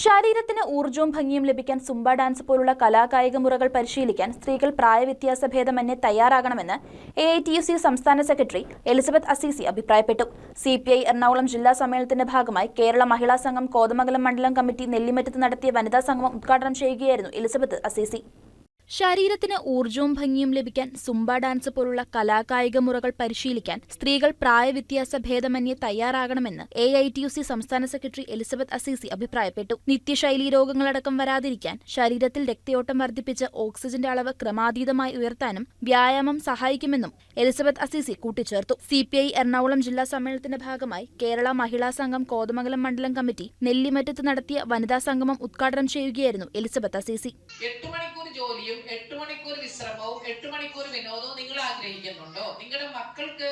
ശരീരത്തിന് ഊർജവും ഭംഗിയും ലഭിക്കാൻ സുംബ ഡാൻസ് പോലുള്ള കലാകായിക മുറകൾ പരിശീലിക്കാൻ സ്ത്രീകൾ പ്രായവ്യത്യാസ ഭേദമന്യേ തയ്യാറാകണമെന്ന് A I T U C സംസ്ഥാന സെക്രട്ടറി എലിസബത്ത് അസീസി അഭിപ്രായപ്പെട്ടു. സി പി ഐ എറണാകുളം ജില്ലാ സമ്മേളനത്തിന്റെ ഭാഗമായി കേരള മഹിളാ സംഘം കോതമംഗലം മണ്ഡലം കമ്മിറ്റി നെല്ലിമറ്റത്ത് നടത്തിയ വനിതാ സംഗമം ഉദ്ഘാടനം ചെയ്യുകയായിരുന്നു എലിസബത്ത് അസീസി. ശരീരത്തിന് ഊർജവും ഭംഗിയും ലഭിക്കാൻ സുംബ ഡാൻസ് പോലുള്ള കലാകായിക മുറകൾ പരിശീലിക്കാൻ സ്ത്രീകൾ പ്രായവ്യത്യാസ ഭേദമന്യേ തയ്യാറാകണമെന്ന് A I T U C സംസ്ഥാന സെക്രട്ടറി എലിസബത്ത് അസീസി അഭിപ്രായപ്പെട്ടു. നിത്യശൈലീ രോഗങ്ങളടക്കം വരാതിരിക്കാൻ ശരീരത്തിൽ രക്തയോട്ടം വർദ്ധിപ്പിച്ച് ഓക്സിജന്റെ അളവ് ക്രമാതീതമായി ഉയർത്താനും വ്യായാമം സഹായിക്കുമെന്നും എലിസബത്ത് അസീസി കൂട്ടിച്ചേർത്തു. സി പി ഐ എറണാകുളം ജില്ലാ സമ്മേളനത്തിന്റെ ഭാഗമായി കേരള മഹിളാ സംഘം കോതമംഗലം മണ്ഡലം കമ്മിറ്റി നെല്ലിമറ്റത്ത് നടത്തിയ വനിതാ സംഗമം ഉദ്ഘാടനം ചെയ്യുകയായിരുന്നു എലിസബത്ത് അസീസി. ജോലിയും എട്ട് മണിക്കൂർ വിശ്രമവും എട്ട് മണിക്കൂർ വിനോദവും നിങ്ങൾ ആഗ്രഹിക്കുന്നുണ്ടോ? നിങ്ങളുടെ മക്കൾക്ക്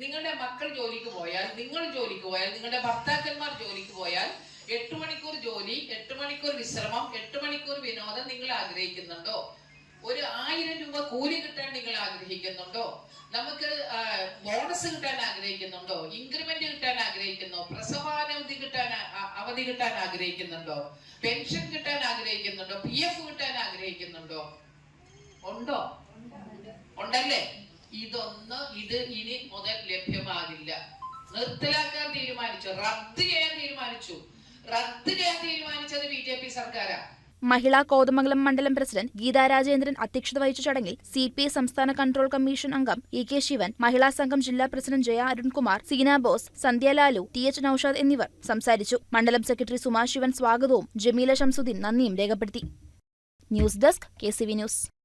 നിങ്ങളുടെ മക്കൾ ജോലിക്ക് പോയാൽ നിങ്ങൾ ജോലിക്ക് പോയാൽ നിങ്ങളുടെ ഭർത്താക്കന്മാർ ജോലിക്ക് പോയാൽ എട്ട് മണിക്കൂർ ജോലി എട്ട് മണിക്കൂർ വിശ്രമം എട്ട് മണിക്കൂർ വിനോദം നിങ്ങൾ ആഗ്രഹിക്കുന്നുണ്ടോ? ഒരു ആയിരം രൂപ കൂലി കിട്ടാൻ നിങ്ങൾ ആഗ്രഹിക്കുന്നുണ്ടോ? നമുക്ക് ബോണസ് കിട്ടാൻ ആഗ്രഹിക്കുന്നുണ്ടോ? ഇൻക്രിമെന്റ് കിട്ടാൻ ആഗ്രഹിക്കുന്നോ? പ്രസവാനവധി കിട്ടാൻ അവധി കിട്ടാൻ ആഗ്രഹിക്കുന്നുണ്ടോ? പെൻഷൻ കിട്ടാൻ ആഗ്രഹിക്കുന്നുണ്ടോ പി എഫ് കിട്ടാൻ ആഗ്രഹിക്കുന്നുണ്ടോ ഉണ്ടോ? ഉണ്ടല്ലേ? ഇതൊന്ന് ഇത് ഇനി മുതൽ ലഭ്യമാകില്ല. നിർത്തലാക്കാൻ തീരുമാനിച്ചു. റദ്ദ് ചെയ്യാൻ തീരുമാനിച്ചു. റദ്ദ് ചെയ്യാൻ തീരുമാനിച്ചത് ബി ജെ പി സർക്കാരാ. മഹിളാ കോതമംഗലം മണ്ഡലം പ്രസിഡന്റ് ഗീതാ രാജേന്ദ്രൻ അധ്യക്ഷത വഹിച്ച ചടങ്ങിൽ സി പി ഐ സംസ്ഥാന കൺട്രോൾ കമ്മീഷൻ അംഗം ഇ കെ ശിവൻ മഹിളാ സംഘം ജില്ലാ president Jaya Arunkumar Seena Bose Sandhya Lalu T H Noushad എന്നിവർ സംസാരിച്ചു. മണ്ഡലം സെക്രട്ടറി സുമാ ശിവൻ സ്വാഗതവും ജമീല ഷംസുദ്ദീൻ നന്ദിയും രേഖപ്പെടുത്തി. News desk K news.